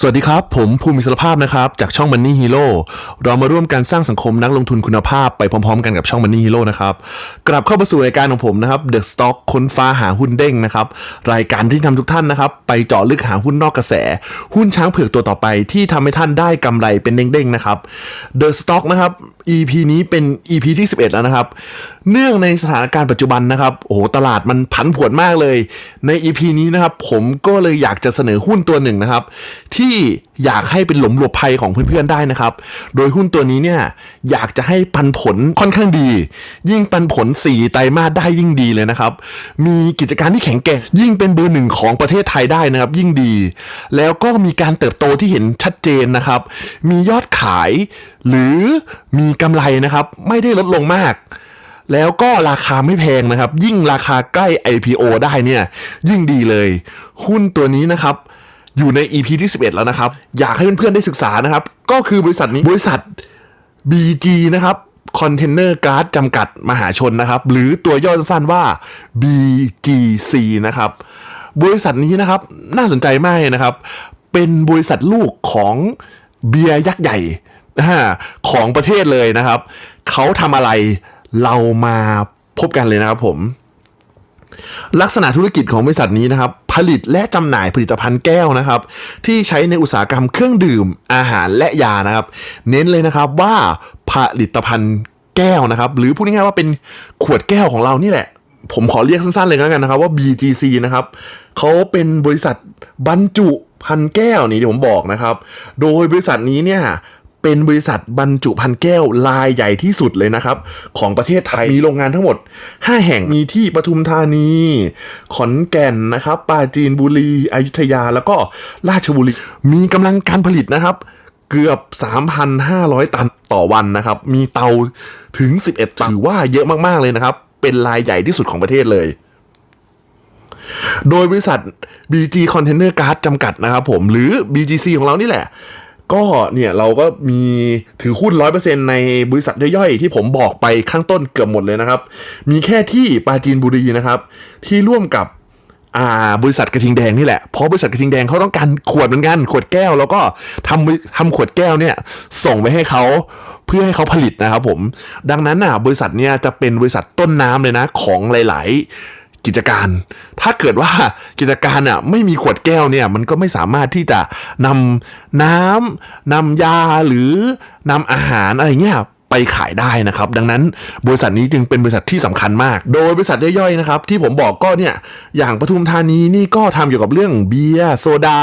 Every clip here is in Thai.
สวัสดีครับ ผมภูมิสารภาพนะครับ จากช่อง Money Hero เรามาร่วมกันสร้างสังคมนักลงทุนคุณภาพไปพร้อมๆ กันกับช่อง Money Hero นะครับ กลับเข้ามาสู่รายการของผมนะครับ The Stock ค้นฟ้าหาหุ้นเด้งนะครับ รายการที่ทำทุกท่านนะครับ ไปเจาะลึกหาหุ้นนอกกระแส หุ้นช้างเผือกตัวต่อไปที่ทำให้ท่านได้กำไรเป็นเด้งๆนะครับ The Stock นะครับ EP นี้เป็น EP ที่ 11 แล้วนะครับ เนื่องในสถานการณ์ปัจจุบันนะครับ โอ้โห ตลาดมันผันผวนมากเลย ใน EP นี้นะครับ ผมก็เลยอยากจะเสนอหุ้นตัวหนึ่งนะครับ ที่อยากให้เป็นหลมหลบภัยของเพื่อนๆได้นะครับ โดยหุ้นตัวนี้เนี่ยอยากจะให้ปันผลค่อนข้างดี ยิ่งปันผล 4 ไตรมาสได้ยิ่งดีเลยนะครับ มีกิจการที่แข็งแกร่งยิ่งเป็นเบอร์หนึ่งของประเทศไทยได้นะครับ ยิ่งดี แล้วก็มีการเติบโตที่เห็นชัดเจนนะครับ มียอดขาย หรือมีกำไรนะครับ ไม่ได้ลดลงมาก แล้วก็ราคาไม่แพงนะครับ ยิ่งราคาใกล้ IPO ได้เนี่ย ยิ่งดีเลย หุ้นตัวนี้นะครับ อยู่ใน EP ที่ 11 แล้วนะครับ อยากให้เพื่อนๆได้ศึกษานะครับ ก็คือบริษัทนี้บริษัท BG นะครับคอนเทนเนอร์การ์ดจำกัดมหาชนนะครับ หรือตัวย่อสั้นว่า BGC นะครับ บริษัทนี้นะครับน่าสนใจมากนะครับ เป็นบริษัทลูกของเบียร์ยักษ์ใหญ่ของประเทศเลยนะครับ เขาทำอะไร เรามาพบกันเลยนะครับผม ลักษณะธุรกิจของบริษัทนี้นะครับ ผลิตและจำหน่ายผลิตภัณฑ์แก้วนะครับ ที่ใช้ในอุตสาหกรรมเครื่องดื่มอาหารและยานะครับ เน้นเลยนะครับว่าผลิตภัณฑ์แก้วนะครับ หรือพูดง่ายๆว่าเป็นขวดแก้วของเรานี่แหละ ผมขอเรียกสั้นๆเลยแล้วกันนะครับ ว่า BGC นะครับเขาเป็นบริษัทบรรจุพันแก้วนี่ที่ผมบอกนะครับ โดยบริษัทนี้เนี่ย เป็นบริษัทบรรจุภัณฑ์แก้วรายใหญ่ที่สุดเลยนะครับ ของประเทศไทยมีโรงงานทั้งหมด 5 แห่งมีที่ปทุมธานี ขอนแก่นนะครับ ปราจีนบุรีอยุธยาแล้วก็ราชบุรี มีกำลังการผลิตนะครับ เกือบ 3,500 ตันต่อวันนะครับ มีเตาถึง 11 ตันถือว่าเยอะมากๆเลยนะครับ เป็นรายใหญ่ที่สุดของประเทศเลยโดยบริษัท BG Container Card จำกัดนะครับผม หรือ BGC ของเรานี่แหละ ก็เนี่ยเราก็มีถือหุ้น 100%ในบริษัทย่อยๆ ที่ผมบอกไปข้างต้นเกือบหมดเลยนะครับ มีแค่ที่ปาจีนบุรีนะครับ ที่ร่วมกับอ่าบริษัทกระทิงแดงนี่แหละ เพราะบริษัทกระทิงแดงเขาต้องการขวดเหมือนกัน ขวดแก้ว แล้วก็ทำทำขวดแก้วเนี่ยส่งไปให้เขาเพื่อให้เขาผลิตนะครับผม ดังนั้นน่ะบริษัทเนี่ยจะเป็นบริษัทต้นน้ำเลยนะของหลาย ๆ กิจการ ถ้าเกิดว่ากิจการอะไม่มีขวดแก้วเนี่ยมันก็ไม่สามารถที่จะนำน้ำนำยาหรือนำอาหารอะไรเงี้ยไปขายได้นะครับ ดังนั้นบริษัทนี้จึงเป็นบริษัทที่สำคัญมาก โดยบริษัทย่อยๆนะครับที่ผมบอกก็เนี่ยอย่างปทุมธานีนี่ก็ทำเกี่ยวกับเรื่องเบียร์โซดา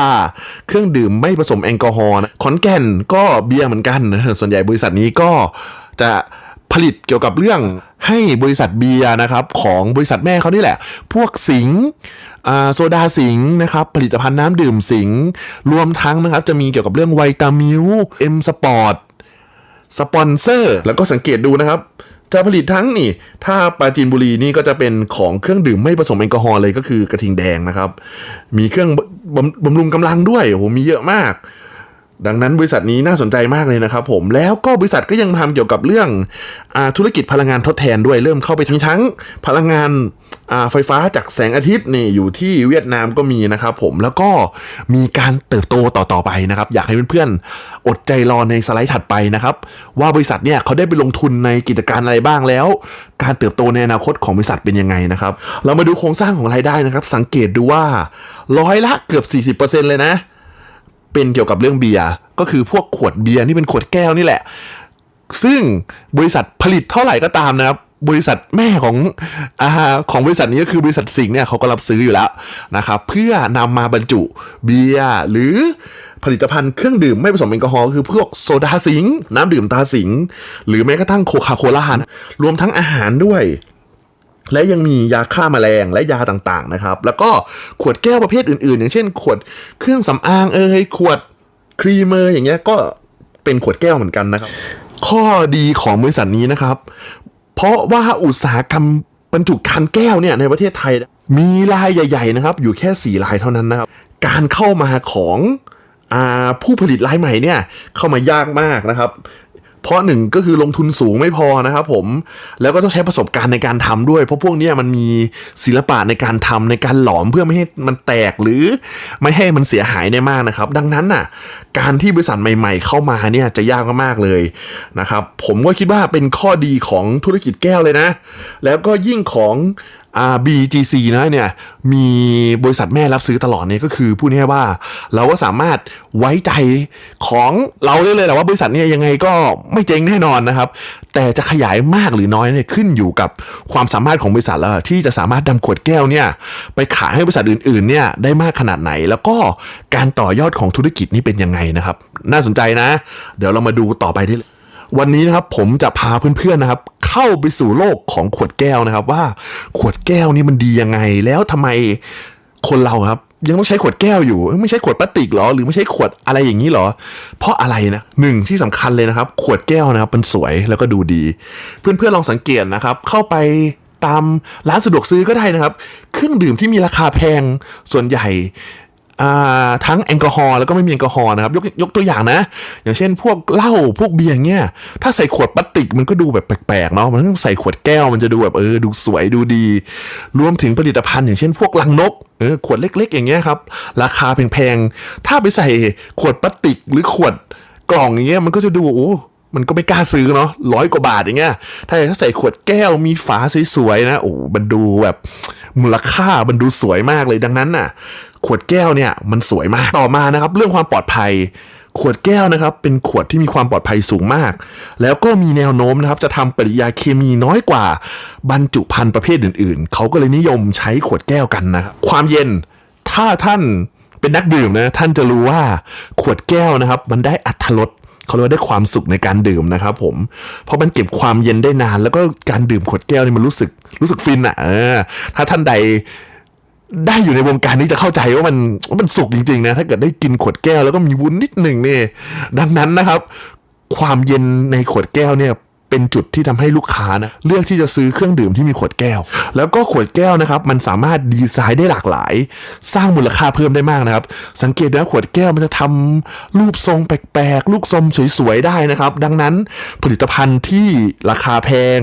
เครื่องดื่มไม่ผสมแอลกอฮอล์ขอนแก่นก็เบียร์เหมือนกัน ส่วนใหญ่บริษัทนี้ก็จะ ผลิตเกี่ยวกับเรื่องให้บริษัทเบียร์นะครับของบริษัทแม่เขานี่แหละ พวกสิงโซดาสิงนะครับผลิตภัณฑ์น้ำดื่มสิงรวมทั้งนะครับจะมีเกี่ยวกับเรื่องไวตามิลเอ็มสปอร์ตสปอนเซอร์ แล้วก็สังเกตดูนะครับ จะผลิตทั้งนี่ ถ้าปราจีนบุรีนี่ก็จะเป็นของเครื่องดื่มไม่ผสมแอลกอฮอล์เลยก็คือกระทิงแดงนะครับ มีเครื่องบำบำรุงกำลังด้วยโอ้โหมีเยอะมาก ดังนั้นบริษัทนี้น่าสนใจมากเลยนะครับผมแล้วก็บริษัทก็ยังทำเกี่ยวกับเรื่องอธุรกิจพลังงานทดแทนด้วยเริ่มเข้าไปมีทั้งพลังงานไฟฟ้าจากแสงอาทิตย์นี่อยู่ที่เวียดนามก็มีนะครับผมแล้วก็มีการเติบโตต่อๆไปนะครับ อยากให้เพื่อนๆอดใจรอในสไลด์ถัดไปนะครับ ว่าบริษัทเนี่ยเขาได้ไปลงทุนในกิจการอะไรบ้างแล้ว การเติบโตในอนาคตของบริษัทเป็นยังไงนะครับ เรามาดูโครงสร้างของรายได้นะครับ สังเกตดูว่าร้อยละเกือบ 40%เลยนะ เป็นเกี่ยวกับเรื่องเบียร์ก็คือพวกขวดเบียร์นี่เป็นขวดแก้วนี่แหละ ซึ่งบริษัทผลิตเท่าไหร่ก็ตามนะครับบริษัทแม่ของอาของบริษัทนี้ก็คือบริษัทสิงห์เนี่ยเขาก็รับซื้ออยู่แล้วนะครับเพื่อนำมาบรรจุเบียร์หรือผลิตภัณฑ์เครื่องดื่มไม่ผสมแอลกอฮอล์คือพวกโซดาสิงห์น้ำดื่มตาสิงห์หรือแม้กระทั่งโคคาโคล่ารวมทั้งอาหารด้วย และยังมียาฆ่าแมลงและยาต่างๆนะครับ แล้วก็ขวดแก้วประเภทอื่นๆ อย่างเช่น ขวดเครื่องสำอางเอ่ยขวดครีมเอร์อย่างเงี้ยก็เป็นขวดแก้วเหมือนกันนะครับ ข้อดีของบริษัทนี้นะครับ เพราะว่าอุตสาหกรรมบรรจุคันแก้วเนี่ยในประเทศไทย มีรายใหญ่ ๆ นะครับ อยู่แค่4รายเท่านั้นนะครับ การเข้ามาของอผู้ผลิตรายใหม่เนี่ยเข้ามายากมากนะครับ เพราะหนึ่งก็คือลงทุนสูงไม่พอนะครับผม แล้วก็ต้องใช้ประสบการณ์ในการทำด้วย เพราะพวกนี้มันมีศิลปะในการทำในการหลอมเพื่อไม่ให้มันแตกหรือไม่ให้มันเสียหายได้มากนะครับ ดังนั้นน่ะ การที่บริษัทใหม่ ๆ เข้ามาเนี่ยจะยากมากๆเลยนะครับ ผมก็คิดว่าเป็นข้อดีของธุรกิจแก้วเลยนะ แล้วก็ยิ่งของ BGC นะเนี่ยมีบริษัทแม่รับซื้อตลอดเนี่ยก็คือพูดง่ายว่าเราก็สามารถไว้ใจของเราได้เลยแหละว่าบริษัทเนี่ยยังไงก็ไม่เจ๊งแน่นอนนะครับ แต่จะขยายมากหรือน้อยเนี่ยขึ้นอยู่กับความสามารถของบริษัทแล้วที่จะสามารถนำขวดแก้วเนี่ยไปขายให้บริษัทอื่นๆเนี่ยได้มากขนาดไหน แล้วก็การต่อยอดของธุรกิจนี้เป็นยังไงนะครับ น่าสนใจนะ เดี๋ยวเรามาดูต่อไปได้เลยวันนี้นะครับผมจะพาเพื่อนๆนะครับ เข้าไปสู่โลกของขวดแก้วนะครับ ว่าขวดแก้วนี่มันดียังไง แล้วทำไมคนเราครับ ยังต้องใช้ขวดแก้วอยู่ ไม่ใช่ขวดพลาสติกหรอ หรือไม่ใช่ขวดอะไรอย่างนี้หรอ เพราะอะไรนะหนึ่งที่สำคัญเลยนะครับ ขวดแก้วนะครับมันสวยแล้วก็ดูดี เพื่อนๆลองสังเกตนะครับ เข้าไปตามร้านสะดวกซื้อก็ได้นะครับ เครื่องดื่มที่มีราคาแพงส่วนใหญ่ ทั้งแอลกอฮอล์แล้วก็ไม่มีแอลกอฮอล์นะครับยกยกตัวอย่างนะ อย่างเช่น พวกเหล้าพวกเบียร์เงี้ยถ้าใส่ขวดพลาสติกมันก็ดูแบบแปลกๆเนาะมันต้องใส่ขวดแก้วมันจะดูแบบเออดูสวยดูดี รวมถึงผลิตภัณฑ์อย่างเช่น พวกลังนกเออขวดเล็ก ๆ อย่างเงี้ยครับราคาแพงๆถ้าไปใส่ขวดพลาสติกหรือขวดกล่องอย่างเงี้ยมันก็จะดูโอ้ มันก็ไม่กล้าซื้อเนาะร้อยกว่าบาทอย่างเงี้ยถ้าถ้าใส่ขวดแก้วมีฝาสวยๆนะโอ้มันดูแบบมูลค่ามันดูสวยมากเลยดังนั้นน่ะ ขวดแก้วเนี่ยมันสวยมากต่อมานะครับ เรื่องความปลอดภัยขวดแก้วนะครับ เป็นขวดที่มีความปลอดภัยสูงมาก แล้วก็มีแนวโน้มนะครับ จะทำปฏิกิริยาเคมีน้อยกว่า บรรจุภัณฑ์ประเภทอื่น ๆ เขาก็เลยนิยมใช้ขวดแก้วกันนะความเย็นถ้าท่านเป็นนักดื่มนะ ท่านจะรู้ว่าขวดแก้วนะครับ มันได้อัตรส เขาเรียกว่าได้ความสุขในการดื่มนะครับผมเพราะมันเก็บความเย็นได้นาน แล้วก็การดื่มขวดแก้วนี่มันรู้สึกรู้สึกฟินอะเออถ้าท่านใดได้อยู่ในวงการนี้จะเข้าใจว่ามันว่ามันสุกจริงๆนะถ้าเกิดได้กินขวดแก้วแล้วก็มีวุ้นนิดหนึ่งเนี่ยดังนั้นนะครับ ความเย็นในขวดแก้วเนี่ย เป็นจุดที่ทำให้ลูกค้านะเลือกที่จะซื้อเครื่องดื่มที่มีขวดแก้ว แล้วก็ขวดแก้วนะครับมันสามารถดีไซน์ได้หลากหลาย สร้างมูลค่าเพิ่มได้มากนะครับ สังเกตนะขวดแก้วมันจะทำรูปทรงแปลกๆลูกทรงสวยๆได้นะครับ ดังนั้นผลิตภัณฑ์ที่ราคาแพง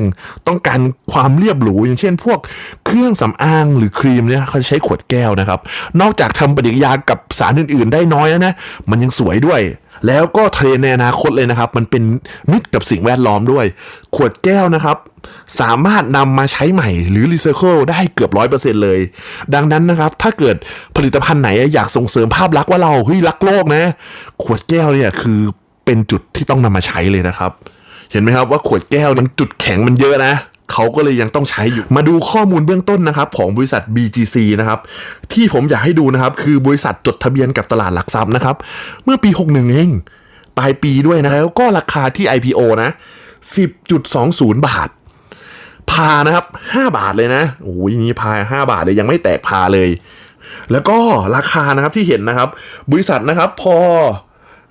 ต้องการความเรียบหรูอย่างเช่น พวกเครื่องสำอางหรือครีมเนี่ยเขาจะใช้ขวดแก้วนะครับ นอกจากทำปฏิกิริยากับสารอื่น ๆ ได้น้อยแล้วนะมันยังสวยด้วย แล้วก็เทรนในอนาคตเลยนะครับ มันเป็นมิตรกับสิ่งแวดล้อมด้วย ขวดแก้วนะครับ สามารถนำมาใช้ใหม่หรือรีไซเคิลได้เกือบร้อยเปอร์เซ็นเลย ดังนั้นนะครับ ถ้าเกิดผลิตภัณฑ์ไหนอยากส่งเสริมภาพลักษณ์ว่าเราเฮ้ยรักโลกนะ ขวดแก้วเนี่ยคือเป็นจุดที่ต้องนำมาใช้เลยนะครับ เห็นไหมครับว่าขวดแก้วมันจุดแข็งมันเยอะนะ เขาก็เลยยังต้องใช้อยู่ มาดูข้อมูลเบื้องต้นนะครับของบริษัท BGC นะครับที่ผมอยากให้ดูนะครับคือบริษัทจดทะเบียนกับตลาดหลักทรัพย์นะครับเมื่อปี 61 เองปลายปีด้วยนะแล้วก็ราคาที่ IPO นะ 10.20 บาท พานะครับ 5 บาทเลยนะโอ้ยนี่พา 5 บาทเลยยังไม่แตกพาเลย แล้วก็ราคานะครับที่เห็นนะครับ บริษัทนะครับพอ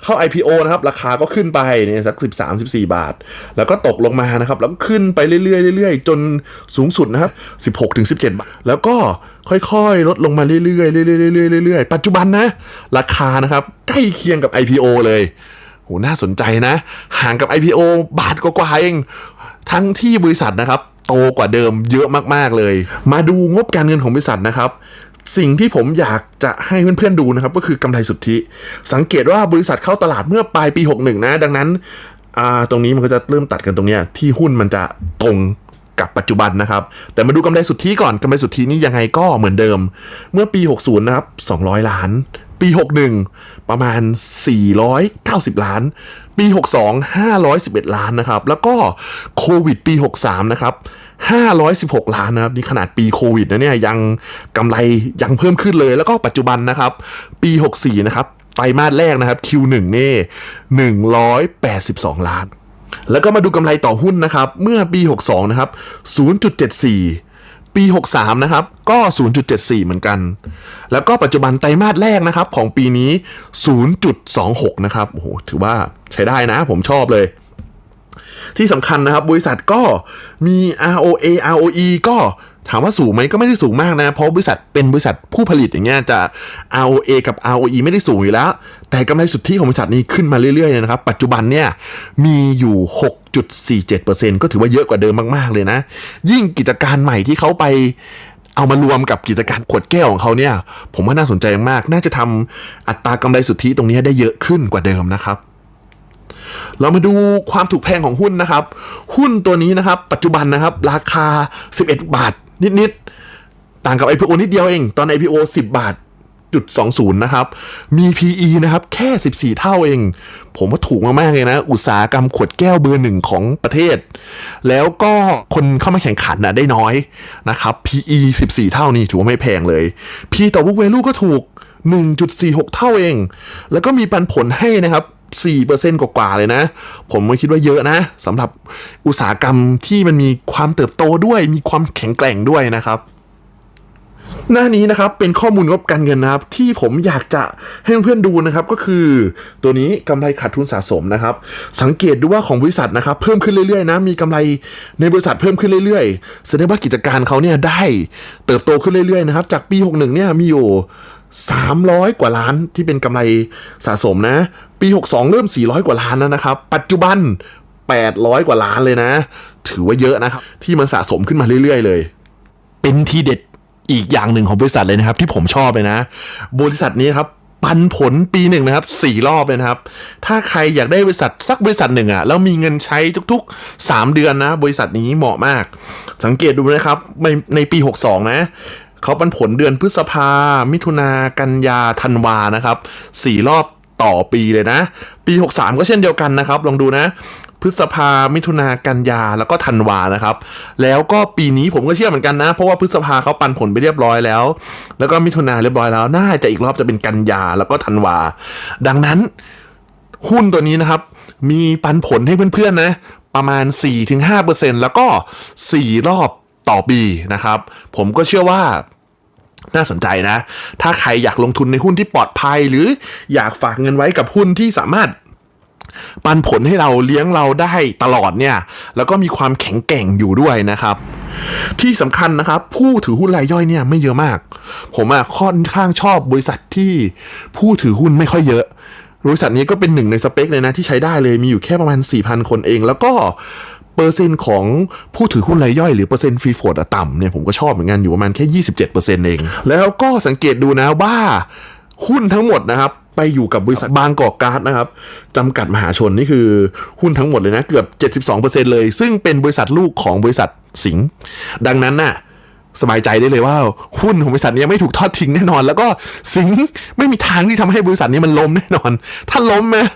เข้า IPO นะครับราคาก็ขึ้นไปเนี่ยสัก 13 14 บาท แล้วก็ตกลงมานะครับแล้วก็ขึ้นไปเรื่อยๆเรื่อยๆ จนสูงสุดนะครับ16ถึง17 บาท แล้วก็ค่อยๆ ลดลงมาเรื่อยๆเรื่อยๆเรื่อยๆปัจจุบันนะ ราคานะครับใกล้เคียงกับ IPO เลยโหน่าสนใจนะ ห่างกับ IPO บาทกว่าๆเอง ทั้งที่บริษัทนะครับโตกว่าเดิมเยอะมากๆเลย มาดูงบการเงินของบริษัทนะครับ สิ่งที่ผมอยากจะให้เพื่อนๆดูนะครับก็คือกำไรสุทธิ สังเกตว่าบริษัทเข้าตลาดเมื่อปลายปี 61 นะ ดังนั้นตรงนี้มันก็จะเริ่มตัดกันตรงเนี้ยที่หุ้นมันจะตรงกับปัจจุบันนะครับ แต่มาดูกำไรสุทธิก่อนกำไรสุทธินี่ยังไงก็เหมือนเดิม เมื่อปี 60 นะครับ 200 ล้าน ปี 61 ประมาณ 490 ล้าน ปี 62 511 ล้านนะครับ แล้วก็โควิดปี 63 นะครับ 516 ล้านนะครับนี่ขนาดปีโควิดนะเนี่ยยังกำไรยังเพิ่มขึ้นเลย แล้วก็ปัจจุบันนะครับ ปี 64 นะครับไตรมาสแรกนะครับ Q1 นี่182 ล้าน แล้วก็มาดูกำไรต่อหุ้นนะครับ เมื่อปี 62 นะครับ 0.74 ปี 63 นะครับ ก็ 0.74 เหมือนกัน แล้วก็ปัจจุบันไตรมาสแรกนะครับ ของปีนี้ 0.26 นะครับ โอ้โห ถือว่าใช้ได้นะ ผมชอบเลย ที่สำคัญนะครับ บริษัทก็มี ROA ROE ก็ถามว่าสูงไหมก็ไม่ได้สูงมากนะ เพราะบริษัทเป็นบริษัทผู้ผลิตอย่างเงี้ยจะ ROA กับ ROE ไม่ได้สูงอยู่แล้ว แต่กำไรสุทธิของบริษัทนี้ขึ้นมาเรื่อยๆนะครับ ปัจจุบันเนี่ยมีอยู่ 6.47%ก็ถือว่าเยอะกว่าเดิมมากๆเลยนะ ยิ่งกิจการใหม่ที่เขาไปเอามารวมกับกิจการขวดแก้วของเขาเนี่ย ผมว่าน่าสนใจมาก น่าจะทำอัตรากำไรสุทธิตรงนี้ได้เยอะขึ้นกว่าเดิมนะครับ เรามาดูความถูกแพงของหุ้นนะครับ หุ้นตัวนี้นะครับ ปัจจุบันนะครับ ราคา 11 บาท นิดๆ ต่างกับ IPO นิดเดียวเอง ตอน IPO 10 บาทจุด20 นะครับ มี PE นะครับแค่ 14 เท่าเอง ผมว่าถูกมากๆเลยนะ อุตสาหกรรมขวดแก้วเบอร์หนึ่งของประเทศ แล้วก็คนเข้ามาแข่งขันนะได้น้อยนะครับ PE 14 เท่านี่ถือว่าไม่แพงเลย P ต่อ book value ก็ถูก 1.46 เท่าเอง แล้วก็มีปันผลให้นะครับ 4%กว่าๆเลยนะ ผมก็คิดว่าเยอะนะสำหรับอุตสาหกรรมที่มันมีความเติบโตด้วย มีความแข็งแกร่งด้วยนะครับ หน้านี้นะครับเป็นข้อมูลงบการเงินนะครับ ที่ผมอยากจะให้เพื่อนๆดูนะครับ ก็คือ ตัวนี้กำไรขาดทุนสะสมนะครับ สังเกตดูว่าของบริษัทนะครับ เพิ่มขึ้นเรื่อยๆนะมีกำไรในบริษัทเพิ่มขึ้นเรื่อยๆแสดงว่ากิจการเขาเนี่ยได้เติบโตขึ้นเรื่อยๆนะครับ จากปี 61เนี่ยมีอยู่ 300 กว่าล้านที่เป็นกำไรสะสมนะ ปี 62 เริ่ม 400 กว่าล้านแล้วนะครับ ปัจจุบัน 800 กว่าล้านเลยนะ ถือว่าเยอะนะครับ ที่มันสะสมขึ้นมาเรื่อย ๆ เลย เป็นทีเด็ดอีกอย่างหนึ่งของบริษัทเลยนะครับ ที่ผมชอบเลยนะ บริษัทนี้ครับปันผลปีหนึ่งนะครับสี่รอบเลยนะครับ ถ้าใครอยากได้บริษัทสักบริษัทหนึ่งอะ่ะแล้วมีเงินใช้ทุกๆ 3 เดือนนะ บริษัทนี้เหมาะมาก สังเกตดูนะครับในในปี 62 นะ เขาปันผลเดือนพฤษภา มิถุนา กันยา ธันวา นะครับสี่รอบต่อปีเลยนะ ปี 63 ก็เช่นเดียวกันนะครับ ลองดูนะ พฤษภา มิถุนา กันยา แล้วก็ธันวา นะครับ แล้วก็ปีนี้ผมก็เชื่อเหมือนกันนะ เพราะว่าพฤษภาเขาปันผลไปเรียบร้อยแล้ว แล้วก็มิถุนาเรียบร้อยแล้ว น่าจะอีกรอบจะเป็นกันยา แล้วก็ธันวา ดังนั้น หุ้นตัวนี้นะครับ มีปันผลให้เพื่อนๆนะ ประมาณ 4-5%แล้วก็ 4 รอบ ต่อปีนะครับ ผมก็เชื่อว่าน่าสนใจนะ ถ้าใครอยากลงทุนในหุ้นที่ปลอดภัย หรืออยากฝากเงินไว้กับหุ้นที่สามารถปันผลให้เราเลี้ยงเราได้ตลอดเนี่ย แล้วก็มีความแข็งแกร่งอยู่ด้วยนะครับ ที่สำคัญนะครับ ผู้ถือหุ้นรายย่อยเนี่ยไม่เยอะมาก ผมอะค่อนข้างชอบบริษัทที่ผู้ถือหุ้นไม่ค่อยเยอะ บริษัทนี้ก็เป็นหนึ่งในสเปคเลยนะที่ใช้ได้เลยมีอยู่แค่ประมาณ 4,000 คนเอง แล้วก็ เปอร์เซ็นต์ของผู้ถือหุ้นรายย่อยหรือเปอร์เซ็นต์ฟรีโฟดต่ำเนี่ยผมก็ชอบเหมือนกันอยู่ประมาณแค่ 27%เอง แล้วก็สังเกตดูนะว่าหุ้นทั้งหมดนะครับไปอยู่กับบริษัทบางกอกการ์ดนะครับจำกัดมหาชนนี่คือหุ้นทั้งหมดเลยนะเกือบ 72%เลย ซึ่งเป็นบริษัทลูกของบริษัทสิงห์ดังนั้นน่ะสบายใจได้เลยว่าหุ้นของบริษัทนี้ไม่ถูกทอดทิ้งแน่นอน แล้วก็สิงห์ไม่มีทางที่ทำให้บริษัทนี้มันล้มแน่นอน ถ้าล้มนะ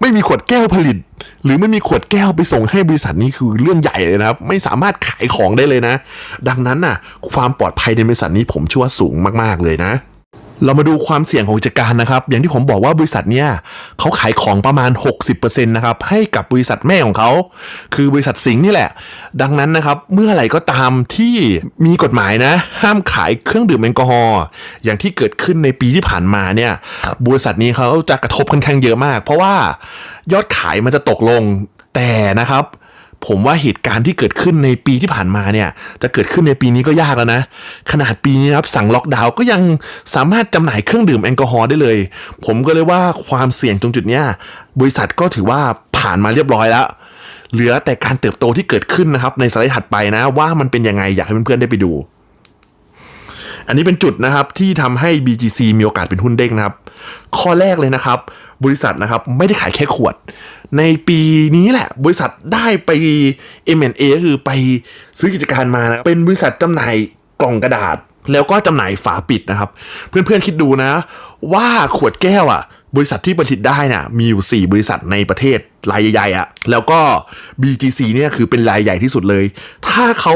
ไม่มีขวดแก้วผลิต หรือไม่มีขวดแก้วไปส่งให้บริษัทนี้คือเรื่องใหญ่เลยนะครับ ไม่สามารถขายของได้เลยนะ ดังนั้นน่ะ ความปลอดภัยในบริษัทนี้ผมเชื่อว่าสูงมากๆเลยนะ เรามาดูความเสี่ยงของกิจการนะครับ อย่างที่ผมบอกว่าบริษัทเนี่ยเขาขายของประมาณ 60%นะครับให้กับบริษัทแม่ของเขา คือบริษัทสิงห์นี่แหละ ดังนั้นนะครับ เมื่อไหร่ก็ตามที่มีกฎหมายนะ ห้ามขายเครื่องดื่มแอลกอฮอล์อย่างที่เกิดขึ้นในปีที่ผ่านมาเนี่ยบริษัทนี้เขาจะกระทบค่อนข้างเยอะมาก เพราะว่ายอดขายมันจะตกลงแต่นะครับ ผมว่าเหตุการณ์ที่เกิดขึ้นในปีที่ผ่านมาเนี่ย จะเกิดขึ้นในปีนี้ก็ยากแล้วนะ ขนาดปีนี้ครับสั่งล็อกดาวน์ก็ยังสามารถจำหน่ายเครื่องดื่มแอลกอฮอล์ได้เลย ผมก็เลยว่าความเสี่ยงตรงจุดเนี้ยบริษัทก็ถือว่าผ่านมาเรียบร้อยแล้ว เหลือแต่การเติบโตที่เกิดขึ้นนะครับในสไลด์ถัดไปนะ ว่ามันเป็นยังไงอยากให้เพื่อนๆได้ไปดู อันนี้เป็นจุดนะครับที่ทำให้ BGC มีโอกาสเป็นหุ้นเด้งนะครับ ข้อแรกเลยนะครับ บริษัทนะครับไม่ได้ขายแค่ขวด ในปีนี้แหละ บริษัทได้ไป M&A ก็คือไปซื้อกิจการมานะเป็นบริษัทจำหน่ายกล่องกระดาษ แล้วก็จำหน่ายฝาปิดนะครับ เพื่อนๆคิดดูนะ ว่าขวดแก้วอะบริษัทที่ผลิตได้น่ะมีอยู่ 4 บริษัทในประเทศรายใหญ่ๆอะแล้วก็ BGC เนี่ยคือเป็นรายใหญ่ที่สุดเลย ถ้าเขา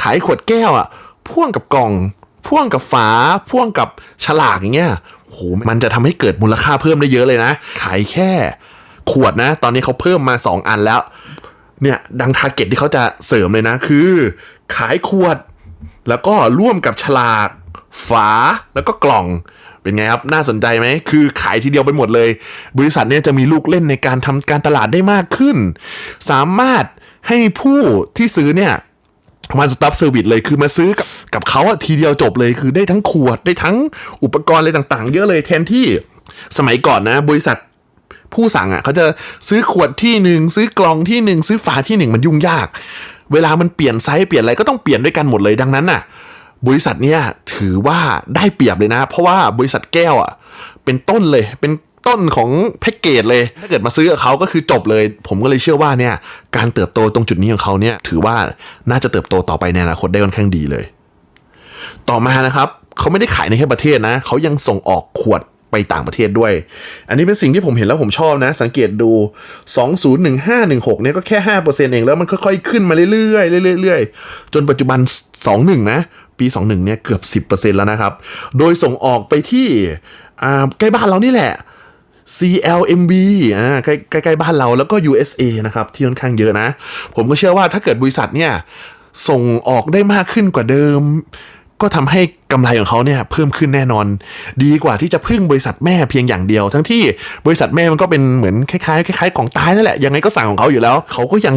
ขายขวดแก้วอะพ่วงกับกล่อง พ่วงกับฝาพ่วงกับฉลากอย่างเงี้ยโหมันจะทำให้เกิดมูลค่าเพิ่มได้เยอะเลยนะ ขายแค่ขวดนะ ตอนนี้เขาเพิ่มมา 2 อันแล้ว เนี่ย ดังทาร์เก็ตที่เขาจะเสริมเลยนะ คือ ขายขวด แล้วก็ร่วมกับฉลาก ฝาแล้วก็กล่องเป็นไงครับ น่าสนใจไหม คือขายทีเดียวไปหมดเลย บริษัทเนี่ยจะมีลูกเล่นในการทำการตลาดได้มากขึ้น สามารถให้ผู้ที่ซื้อเนี่ย วันสต็อปเซอร์วิสเลยคือมาซื้อกับกับเขาอะทีเดียวจบเลยคือได้ทั้งขวดได้ทั้งอุปกรณ์อะไรต่างๆ เยอะเลยแทนที่สมัยก่อนนะ บริษัทผู้สั่งอะเขาจะซื้อขวดที่หนึ่งซื้อกล่องที่หนึ่งซื้อฝาที่หนึ่งมันยุ่งยาก เวลามันเปลี่ยนไซส์เปลี่ยนอะไรก็ต้องเปลี่ยนด้วยกันหมดเลยดังนั้นน่ะ บริษัทเนี้ยถือว่าได้เปรียบเลยนะ เพราะว่าบริษัทแก้วอะเป็นต้นเลยเป็น ต้นของแพ็กเกจเลย ถ้าเกิดมาซื้อกับเขาก็คือจบเลย ผมก็เลยเชื่อว่าเนี่ย การเติบโตตรงจุดนี้ของเขาเนี่ย ถือว่าน่าจะเติบโตต่อไปในอนาคตได้ค่อนข้างดีเลย ต่อมานะครับเขาไม่ได้ขายในแค่ประเทศนะ เขายังส่งออกขวดไปต่างประเทศด้วย อันนี้เป็นสิ่งที่ผมเห็นแล้วผมชอบนะ สังเกตดู 201516 เนี่ยก็แค่ 5%เองแล้วมันค่อยๆ ขึ้นมาเรื่อยๆเรื่อยๆ จนปัจจุบัน 21 นะ ปี 21 เนี่ยเกือบ 10%แล้วนะครับ โดยส่งออกไปที่ใกล้บ้านเรานี่แหละ CLMB อ่าใกล้ใกล้ๆบ้านเราแล้วก็ USA นะครับ ที่ค่อนข้างเยอะนะ ผมก็เชื่อว่าถ้าเกิดบริษัทเนี่ยส่งออกได้มากขึ้นกว่าเดิม ก็ทำให้กำไรของเขาเนี่ยเพิ่มขึ้นแน่นอน ดีกว่าที่จะพึ่งบริษัทแม่เพียงอย่างเดียว ทั้งที่บริษัทแม่มันก็เป็นเหมือนคล้ายๆคล้ายๆของตายนั่นแหละยังไงก็สั่งของเขาอยู่แล้ว เขาก็ยัง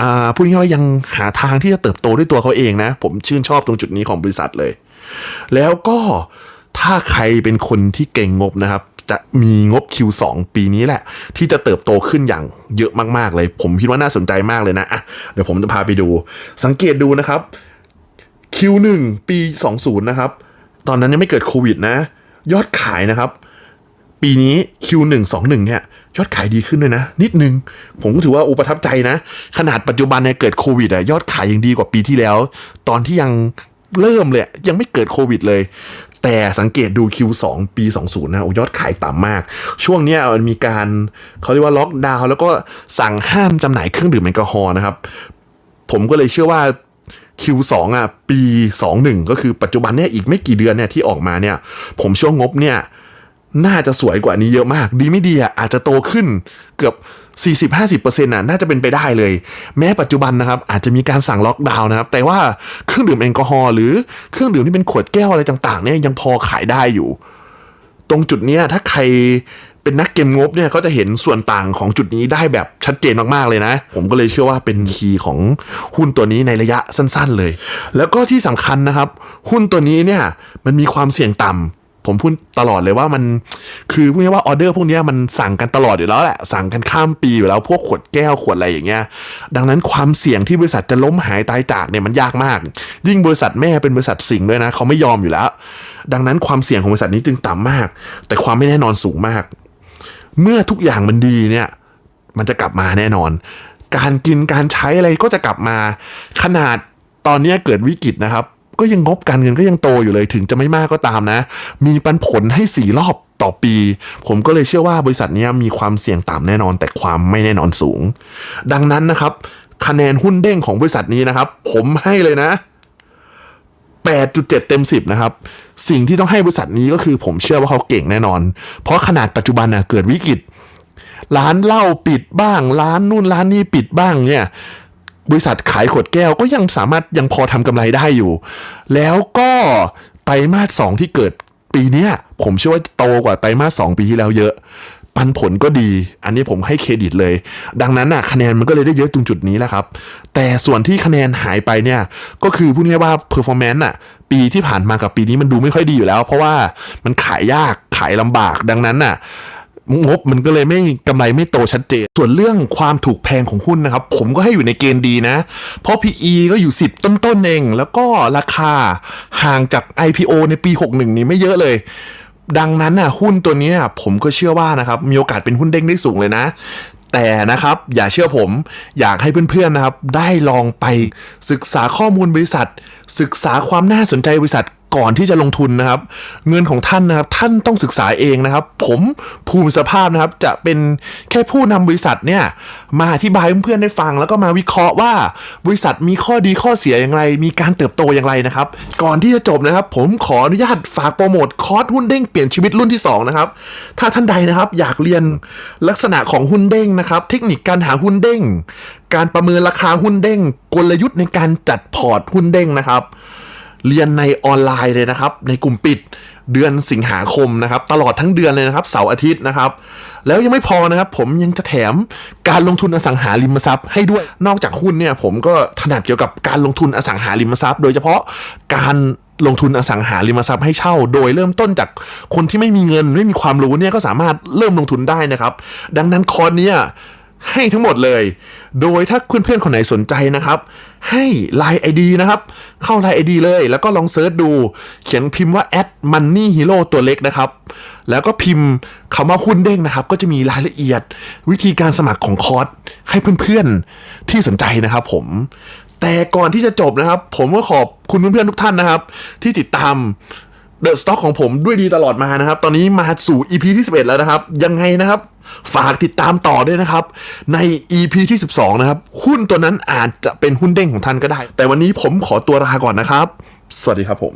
อ่าพูดง่ายว่ายังหาทางที่จะเติบโตด้วยตัวเขาเองนะ ผมชื่นชอบตรงจุดนี้ของบริษัทเลย แล้วก็ถ้าใครเป็นคนที่เก่งงบนะครับ จะมีงบ Q2 ปีนี้แหละ ที่จะเติบโตขึ้นอย่างเยอะมาก ๆ เลย ผมคิดว่าน่าสนใจมากเลยนะอะเดี๋ยวผมจะพาไปดู สังเกตดูนะครับ Q1 ปี 20 นะครับ ตอนนั้นยังไม่เกิดโควิดนะ ยอดขายนะครับ ปีนี้ Q1 21 เนี่ย ยอดขายดีขึ้นด้วยนะ นิดนึง ผมก็ถือว่าอุปทับใจนะ ขนาดปัจจุบันเนี่ยเกิดโควิดอะยอดขายยังดีกว่าปีที่แล้ว ตอนที่ยังเริ่มเลยยังไม่เกิดโควิดเลย แต่สังเกตดู Q2 ปี 20 นะโอ้ยอดขายต่ำมาก ช่วงนี้มันมีการเขาเรียกว่าล็อกดาวน์แล้วก็สั่งห้ามจำหน่ายเครื่องดื่มแอลกอฮอล์นะครับ ผมก็เลยเชื่อว่า Q2 อะปี 21 ก็คือปัจจุบันเนี่ยอีกไม่กี่เดือนเนี่ยที่ออกมาเนี่ย ผมเชื่อว่างบเนี่ยน่าจะสวยกว่านี้เยอะมาก ดีไม่ดีอะอาจจะโตขึ้นเกือบ 40-50%น่ะน่าจะเป็นไปได้เลย แม้ปัจจุบันนะครับอาจจะมีการสั่งล็อกดาวน์นะครับแต่ว่าเครื่องดื่มแอลกอฮอล์หรือเครื่องดื่มที่เป็นขวดแก้วอะไรต่างๆเนี่ยยังพอขายได้อยู่ ตรงจุดนี้ถ้าใครเป็นนักเกมงบเนี่ยก็จะเห็นส่วนต่างของจุดนี้ได้แบบชัดเจนมากๆเลยนะ ผมก็เลยเชื่อว่าเป็นคีย์ของหุ้นตัวนี้ในระยะสั้น ๆ เลย แล้วก็ที่สำคัญนะครับ หุ้นตัวนี้เนี่ยมันมีความเสี่ยงต่ำ ผมพูดตลอดเลยว่ามันคือพูดง่ายว่าออเดอร์พวกนี้มันสั่งกันตลอดอยู่แล้วแหละสั่งกันข้ามปีอยู่แล้วพวกขวดแก้วขวดอะไรอย่างเงี้ยดังนั้นความเสี่ยงที่บริษัทจะล้มหายตายจากเนี่ยมันยากมาก ยิ่งบริษัทแม่เป็นบริษัทสิงห์ด้วยนะเขาไม่ยอมอยู่แล้ว ดังนั้นความเสี่ยงของบริษัทนี้จึงต่ำมาก แต่ความไม่แน่นอนสูงมาก เมื่อทุกอย่างมันดีเนี่ยมันจะกลับมาแน่นอน การกินการใช้อะไรก็จะกลับมาขนาดตอนนี้เกิดวิกฤตนะครับ ก็ยังงบการเงินก็ยังโตอยู่เลยถึงจะไม่มากก็ตามนะ มีปันผลให้สี่รอบต่อปี ผมก็เลยเชื่อว่าบริษัทนี้มีความเสี่ยงต่ำแน่นอน แต่ความไม่แน่นอนสูง ดังนั้นนะครับ คะแนนหุ้นเด้งของบริษัทนี้นะครับ ผมให้เลยนะ 8.7 เต็ม 10 นะครับ สิ่งที่ต้องให้บริษัทนี้ก็คือผมเชื่อว่าเขาเก่งแน่นอน เพราะขนาดปัจจุบันน่ะเกิดวิกฤตร้านเหล้าปิดบ้าง ร้านนู่นร้านนี้ปิดบ้างเนี่ย บริษัทขายขวดแก้วก็ยังสามารถยังพอทำกำไรได้อยู่ แล้วก็ไตรมาสสองที่เกิดปีนี้ผมเชื่อว่าโตกว่าไตรมาสสองปีที่แล้วเยอะ ปันผลก็ดี อันนี้ผมให้เครดิตเลย ดังนั้นน่ะคะแนนมันก็เลยได้เยอะตรงจุดนี้แหละครับ แต่ส่วนที่คะแนนหายไปเนี่ย ก็คือพูดง่ายว่า performance น่ะปีที่ผ่านมากับปีนี้มันดูไม่ค่อยดีอยู่แล้ว เพราะว่ามันขายยากขายลำบากดังนั้นน่ะ งบมันก็เลยไม่กำไรไม่โตชัดเจน ส่วนเรื่องความถูกแพงของหุ้นนะครับ ผมก็ให้อยู่ในเกณฑ์ดีนะ เพราะ PE ก็อยู่ 10 ต้นๆเอง แล้วก็ราคาห่างจาก IPO ในปี 61 นี้ไม่เยอะเลย ดังนั้นน่ะหุ้นตัวนี้ผมก็เชื่อว่านะครับ มีโอกาสเป็นหุ้นเด้งได้สูงเลยนะแต่นะครับอย่าเชื่อผมอยากให้เพื่อนๆนะครับ ได้ลองไปศึกษาข้อมูลบริษัท ศึกษาความน่าสนใจบริษัท ก่อนที่จะลงทุนนะครับ เงินของท่านนะครับท่านต้องศึกษาเองนะครับ ผมภูมิสภาพนะครับ จะเป็นแค่ผู้นำบริษัทเนี่ยมาอธิบายเพื่อนๆได้ฟัง แล้วก็มาวิเคราะห์ว่าบริษัทมีข้อดีข้อเสียอย่างไร มีการเติบโตอย่างไรนะครับ ก่อนที่จะจบนะครับ ผมขออนุญาตฝากโปรโมทคอร์สหุ้นเด้งเปลี่ยนชีวิตรุ่นที่สองนะครับถ้าท่านใดนะครับอยากเรียนลักษณะของหุ้นเด้งนะครับ เทคนิคการหาหุ้นเด้ง การประเมินราคาหุ้นเด้ง กลยุทธ์ในการจัดพอร์ตหุ้นเด้งนะครับ เรียนในออนไลน์เลยนะครับ ในกลุ่มปิดเดือนสิงหาคมนะครับ ตลอดทั้งเดือนเลยนะครับเสาร์อาทิตย์นะครับ แล้วยังไม่พอนะครับ ผมยังจะแถมการลงทุนอสังหาริมทรัพย์ให้ด้วยนอกจากหุ้นเนี่ย ผมก็ถนัดเกี่ยวกับการลงทุนอสังหาริมทรัพย์ โดยเฉพาะการลงทุนอสังหาริมทรัพย์ให้เช่า โดยเริ่มต้นจากคนที่ไม่มีเงินไม่มีความรู้เนี่ยก็สามารถเริ่มลงทุนได้นะครับ ดังนั้นคอร์สเนี่ยให้ทั้งหมดเลย โดยถ้าเพื่อนๆคนไหนสนใจนะครับ ให้ Line ID นะครับ เข้า Line ID เลย แล้วก็ลองเซิร์ชดู เขียนพิมพ์ว่า a d money hero ตัวเล็กนะครับ แล้วก็พิมพ์คำว่าหุ้นเด้งนะครับ ก็จะมีรายละเอียด วิธีการสมัครของคอร์สให้เพื่อนๆที่สนใจนะครับผมแต่ก่อนที่จะจบนะครับ ผมก็ขอบคุณเพื่อนๆทุกท่านนะครับ ที่ติดตาม เดอะสต็อกของผมด้วยดีตลอดมานะครับ ตอนนี้มาสู่ EP ที่ 11 แล้วนะครับ ยังไงนะครับ ฝากติดตามต่อด้วยนะครับ ใน EP ที่ 12 นะครับ หุ้นตัวนั้นอาจจะเป็นหุ้นเด้งของท่านก็ได้ แต่วันนี้ผมขอตัวลาก่อนนะครับ สวัสดีครับผม